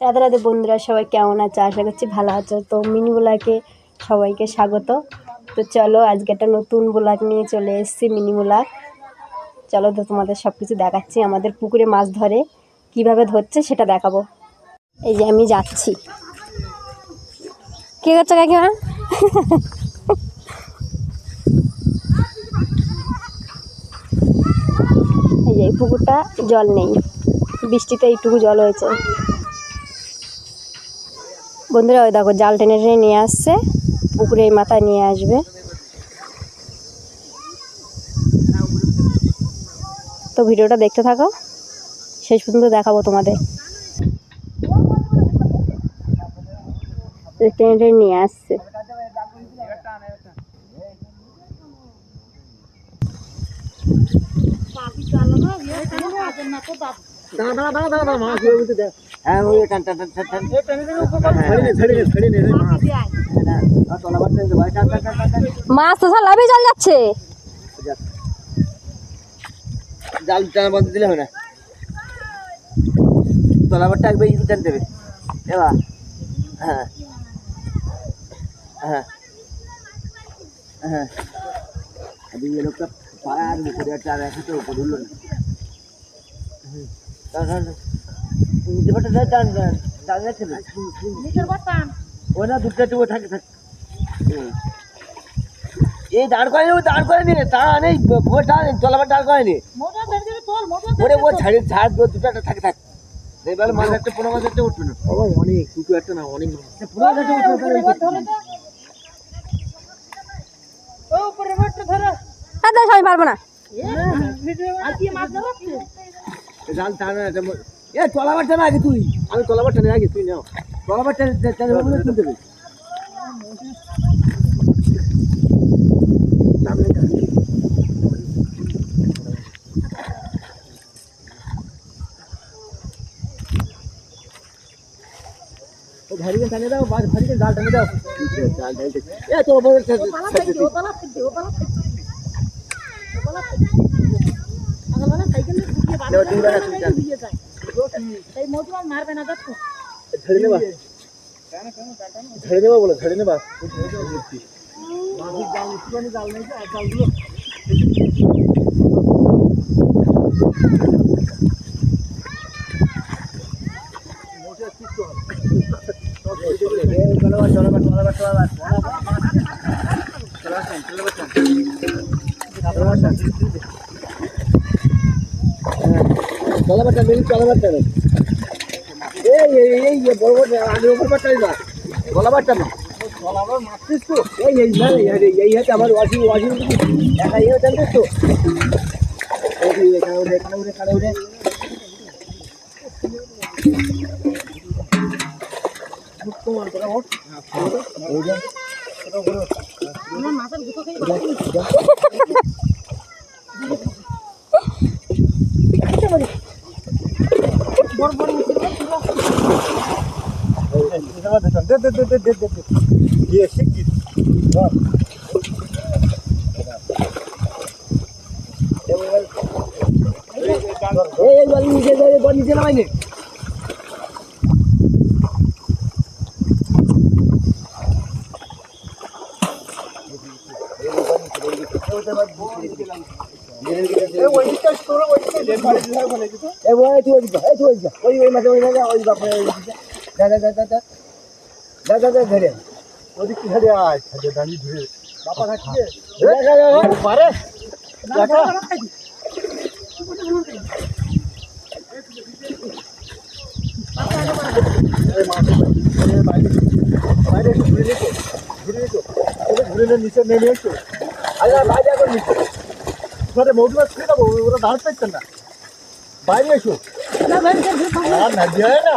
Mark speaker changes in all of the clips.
Speaker 1: রাধে রাধে বন্ধুরা, সবাই কেমন আছে? আশা করছি ভালো আছো। তো মিনি ব্লগে সবাইকে স্বাগত। তো চলো, আজকে একটা নতুন ব্লগ নিয়ে চলে এসেছি মিনি ব্লগ। চলো তো তোমাদের সব কিছু দেখাচ্ছি, আমাদের পুকুরে মাছ ধরে। কীভাবে ধরছে সেটা দেখাবো। এই যে আমি যাচ্ছি। কে করছ কাকিমা? এই যে পুকুরটা জল নেই। বৃষ্টিতে এইটুকু জল হয়েছে। বন্ধুরা ওই দেখো জাল টেনে টেনে নিয়ে আসছে পুকুরে এই মাথায় নিয়ে আসবে। তো ভিডিওটা দেখতে থাকো শেষ পর্যন্ত দেখাবো তোমাদের। টেনে টেনে নিয়ে আসছে।
Speaker 2: দাঁড়া দাঁড়া দাঁড়া দাঁড়া মাছ ধরে বলতে দে হ্যাঁ ওই টান টান টান টান মাছ
Speaker 1: তো সব লাভে জল যাচ্ছে।
Speaker 2: জাল টানা বন্ধ দিলে হবে না। তলাবারটা একবার ইঁদুর টান দেবে। এবা হ্যাঁ। হ্যাঁ। হ্যাঁ। লোকটা পাড়ার উপরে একটা আর একসাথে উপরে উঠল না। দুটো টুকু থাকে থাকে। এই দাঁড় করেনি ও দাঁড় করেনি রে তা ভোর দাঁড় চলাবার দাঁড় করেনি ওরে ও দুটো একটা থাকে থাকে। এবারে মাছ একটা পোনা মাছ উঠবে না। অনেক দুটো একটা না অনেক। আচ্ছা, পোনা উঠবে
Speaker 1: না
Speaker 2: জাল টানা এ টলাবার টানা আগে তুই আমি টলাবার টানা আগে তুই নাও। টলাবার টানা তুই দেবে ভারিকে টানে দাও বাস ভারিকে ডাল টানে দাও। ডাল ডাল এ এই মধুমান মারবে না দেখো। ঝড়ে নেবা। ঝড়ে নেবা বলো ঝড়ে নেবা। জাল নেই আর জালগুলো চলো চলো চলো চলো চলাবারটা নেই এই এই এই এই বড় বড় আগে উপর বারটাই না গলাবারটা না। গলাবার মারছিস তো? এই এই না এই এই হাতে আমার ওয়াশিং ওয়াশিং একা এই জানতে তো? এই এখানে উঠে এখানে উঠে এখানে উঠে। টাকা দিতাম দে দে দে দে দে দে দে দিয়ে শিখি এইবার নিচে যাই এবার নিচে নামাইনি ওই মাঝে ওই মাঝে ওই বাপ দাদা দাদা দাদা যা যা যা ধরে। ওদিক কি ধরে আয় ধরে দাঁড়িয়ে ধরে। বাপা খাচ্ছে পারে দেখা। বাইরে। একটু ঘুরে রেখো ঘুরে রেখো ঘুরে নিচে নেমে এসো। আরে বাইরে এখন নিচে। ঘরে মৌট মাছ খেয়ে দেবো ওরা দাঁড়াতে পারছেন না। বাইরে এসো। না দিয়ে না।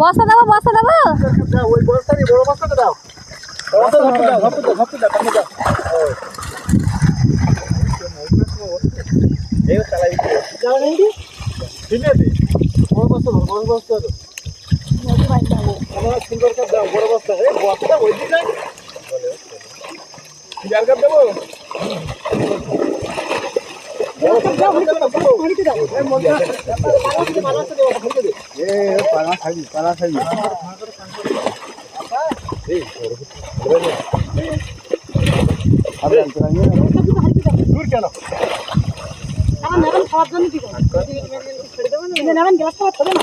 Speaker 1: বস্তা দেবো বস্তা দেবো
Speaker 3: ওই বস্তা নিয়ে বড় বস্তাটা দাও বস্তা দাও দাও দাও দাও যাও নেই দিনে দে বড় বস্তা বড় বস্তা ধর সুন্দর করে দাও বড় বস্তা এই বস্তা ওই দিকে জাল কাপ দেবো পালা খাবি পালা খাবি দূর কেন
Speaker 4: আমার
Speaker 3: দিছি দুই দিছি দিছি কাতলা
Speaker 4: মনে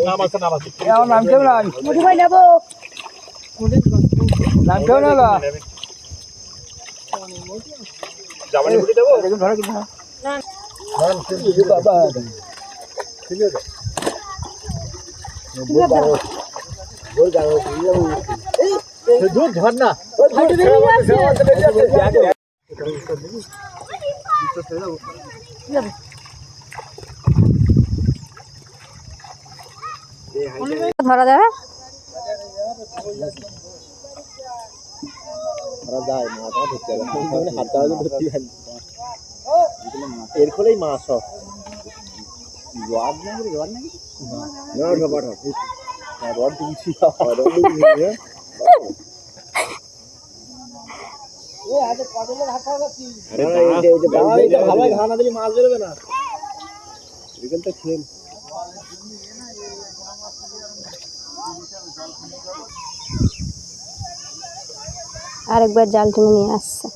Speaker 3: নাম আছে নাম আছে
Speaker 4: এ আমার নাম কেমন আজ
Speaker 1: মধুভাই নেব
Speaker 4: নাম কেমন হলো
Speaker 3: জামানি গুটি দেবো
Speaker 4: দেখুন ধরো কিন্তু
Speaker 3: বাবা ঠিক আছে বল যাও এই ধর না
Speaker 1: ধরা যাবে
Speaker 3: এর ফলেই মাছ সব রড নাকি রড নাকি রড রড রড দিচ্ছি ভালো ঘা না দিলে মাছ বেরোবে না খেল
Speaker 1: আরেকবার জাল টেনে নিয়ে আসছে।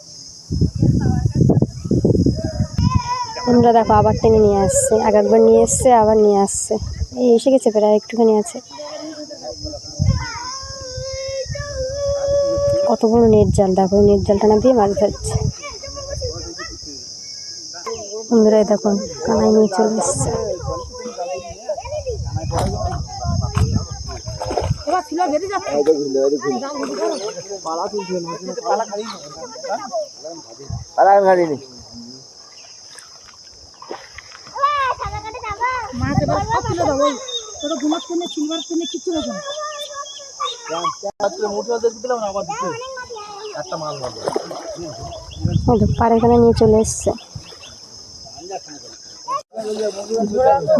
Speaker 1: বন্ধুরা দেখো, আবার টেনে নিয়ে আসছে এক একবার নিয়ে এসছে, আবার নিয়ে আসছে। এই এসে গেছে প্রায় একটুখানি আছে। কত বড় নেট জাল, দেখো নেট জালটা না দিয়ে মাছ ধরছে। বন্ধুরা দেখুন কানাই নিয়ে চলে এসছে।
Speaker 4: পালা গাড়ি নি।
Speaker 3: একটা মাছ মারবো
Speaker 1: এই দেখো নিয়ে চলে এসছে।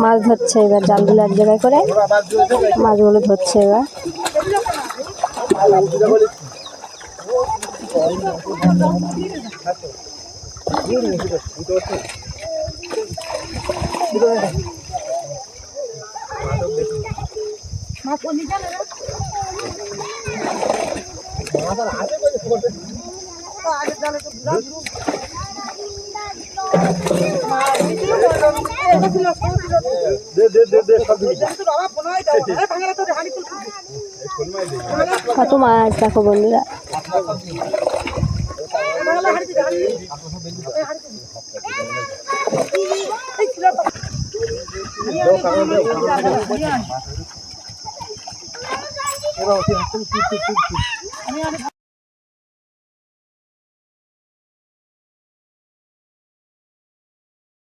Speaker 1: মাছ ধরছে এবার জালগুলো এক জায়গায় করে। মাছগুলো ধরছে এবার।
Speaker 3: দিবি
Speaker 1: কত মাছ দেখো বন্ধুরা।